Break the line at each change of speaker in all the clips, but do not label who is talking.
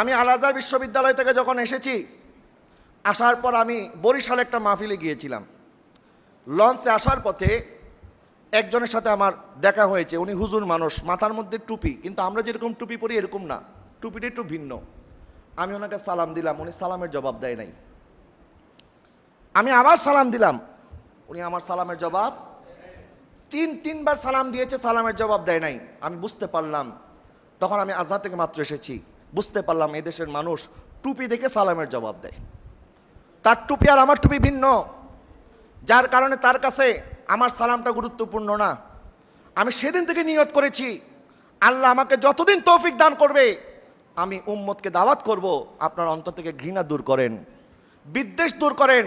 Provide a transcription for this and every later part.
আমি আল আজহার বিশ্ববিদ্যালয় থেকে যখন এসেছি, আসার পর আমি বরিশালে একটা মাহফিলে গিয়েছিলাম। লঞ্চে আসার পথে একজনের সাথে আমার দেখা হয়েছে, উনি হুজুর মানুষ, মাথার মধ্যে টুপি, কিন্তু আমরা যেরকম টুপি পরি এরকম না। টুপিটা একটু ভিন্ন। আমি ওনাকে সালাম দিলাম, উনি সালামের জবাব দেয় নাই। আমি আবার সালাম দিলাম, উনি আমার সালামের জবাব তিন, তিনবার সালাম দিয়েছে, সালামের জবাব দেয় নাই। আমি বুঝতে পারলাম, তখন আমি আজহার থেকে মাত্র এসেছি। বুঝতে পারলাম এদেশের মানুষ টুপি দেখে সালামের জবাব দেয়। তার টুপি আর আমার টুপি ভিন্ন। যার কারণে তার কাছে আমার সালামটা গুরুত্বপূর্ণ না। আমি সেদিন থেকে নিয়ত করেছি, আল্লাহ আমাকে যতদিন তৌফিক দান করবে, আমি উম্মতকে দাওয়াত করব, আপনার অন্তর থেকে ঘৃণা দূর করেন, বিদ্বেষ দূর করেন,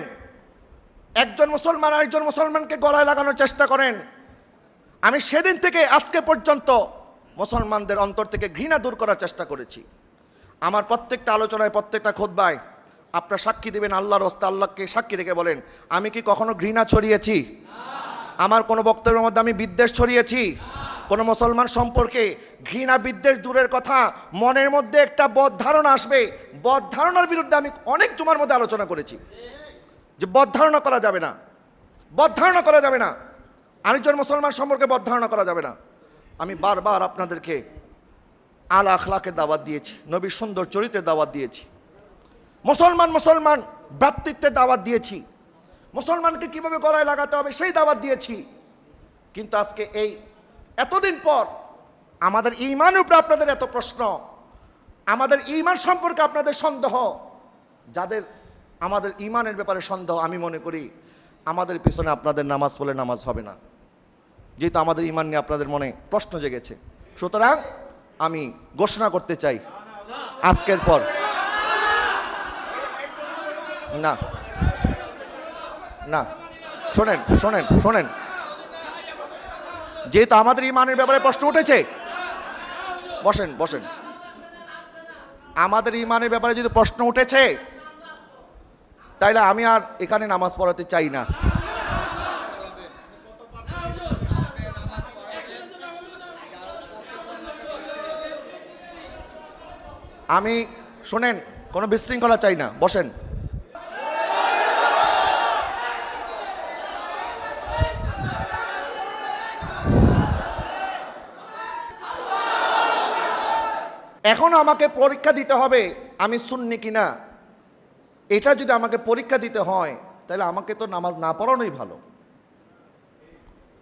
একজন মুসলমান আরেকজন মুসলমানকে গলায় লাগানোর চেষ্টা করেন। আমি সেদিন থেকে আজকে পর্যন্ত মুসলমানদের অন্তর থেকে ঘৃণা দূর করার চেষ্টা করেছি। আমার প্রত্যেকটা আলোচনায়, প্রত্যেকটা খোদবায় আপনার সাক্ষী দেবেন আল্লাহর হস্তে, আল্লাহকে সাক্ষী রেখে বলেন, আমি কি কখনো ঘৃণা ছড়িয়েছি? আমার কোনো বক্তব্যের মধ্যে আমি বিদ্বেষ ছড়িয়েছি? কোনো মুসলমান সম্পর্কে ঘৃণা, বিদ্বেষ দূরের কথা মনের মধ্যে একটা বদ ধারণা আসবে। বদ ধারণার বিরুদ্ধে আমি অনেক জুমার মধ্যে আলোচনা করেছি। যে বদ ধারণা করা যাবে না। বদ ধারণা করা যাবে না। আরেকজন মুসলমান সম্পর্কে বদ ধারণা করা যাবে না। আমি বারবার আপনাদেরকে আল আখলাকে দাওয়াত দিয়েছি নবীর সুন্দর চরিত্রে দাওয়াত দিয়েছি। মুসলমান মুসলমান ভ্রাতৃত্বের দাওয়াত দিয়েছি। মুসলমানকে কীভাবে গলায় লাগাতে হবে সেই দাওয়াত দিয়েছি। কিন্তু আজকে এই এতদিন পর আমাদের ইমানের উপরে আপনাদের এত প্রশ্ন, আমাদের ইমান সম্পর্কে আপনাদের সন্দেহ, যাদের আমাদের ইমানের ব্যাপারে সন্দেহ, আমি মনে করি আমাদের পিছনে আপনাদের নামাজ পড়লে নামাজ হবে না। যেহেতু আমাদের ইমান নিয়ে আপনাদের মনে প্রশ্ন জেগেছে। সুতরাং আমি ঘোষণা করতে চাই আজকের পর। না। না। শোনেন শোনেন শোনেন। যেহেতু আমাদের ইমানের ব্যাপারে প্রশ্ন উঠেছে, বসেন বসেন। আমাদের ইমানের ব্যাপারে যদি প্রশ্ন উঠেছে, তাইলে আমি আর এখানে নামাজ পড়াতে চাই না। আমি, শোনেন, কোনো বিশৃঙ্খলা চাই না, বসেন। এখন আমাকে পরীক্ষা দিতে হবে, আমি শুননি কিনা। এটা যদি আমাকে পরীক্ষা দিতে হয়, তাহলে আমাকে তো নামাজ না পড়ানোই ভালো।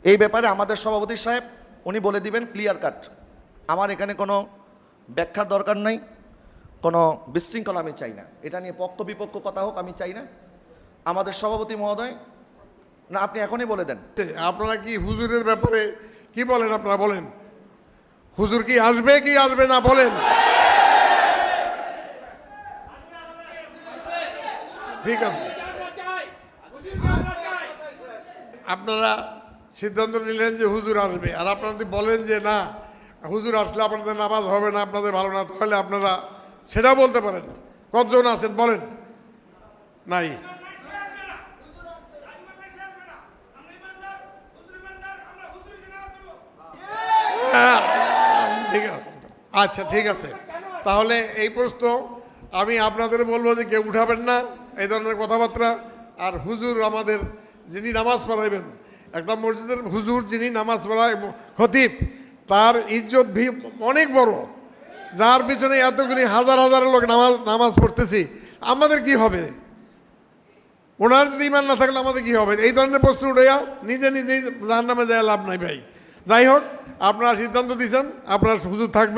এই ব্যাপারে আমাদের সভাপতি সাহেব, উনি বলে দিবেন ক্লিয়ার কাট আমার এখানে কোনো ব্যাখ্যার দরকার নাই। কোনো বিশৃঙ্খলা আমি চাই না। এটা নিয়ে পক্ষ বিপক্ষ কথা হোক, আমি চাই না। আমাদের সভাপতি মহোদয়, না, আপনি এখনই বলে দেন।
আপনারা কি হুজুরের ব্যাপারে কি বলেন আপনারা বলেন? হুজুর কি আসবে কি আসবে না বলেন? ঠিক আছে। আপনারা সিদ্ধান্ত নিলেন যে হুজুর আসবে, আর আপনারা বলেন যে না, হুজুর আসলে আপনাদের নামাজ হবে না, আপনাদের ভালো না, তাহলে আপনারা সেটা বলতে পারেন। কতজন আছেন বলেন। নাই। হ্যাঁ, ঠিক আছে আচ্ছা ঠিক আছে। তাহলে এই প্রশ্ন আমি আপনাদের বলব যে কেউ উঠাবেন না এই ধরনের কথাবার্তা। আর হুজুর আমাদের যিনি নামাজ পড়াইবেন একটা মসজিদের হুজুর যিনি নামাজ পড়ায় খতিব তার ইজ্জত অনেক বড়। যার পিছনে এতগুলি হাজার হাজার লোক নামাজ নামাজ পড়তেছি, আমাদের কি হবে? ওনার যদি ইমান না থাকলে আমাদের কি হবে? এই ধরনের প্রশ্ন উঠেও নিজে নিজেই জাহার নামে যায় লাভ নাই ভাই। যাই হোক, আপনারা সিদ্ধান্ত দিয়েছেন, আপনার সুযোগ থাকবে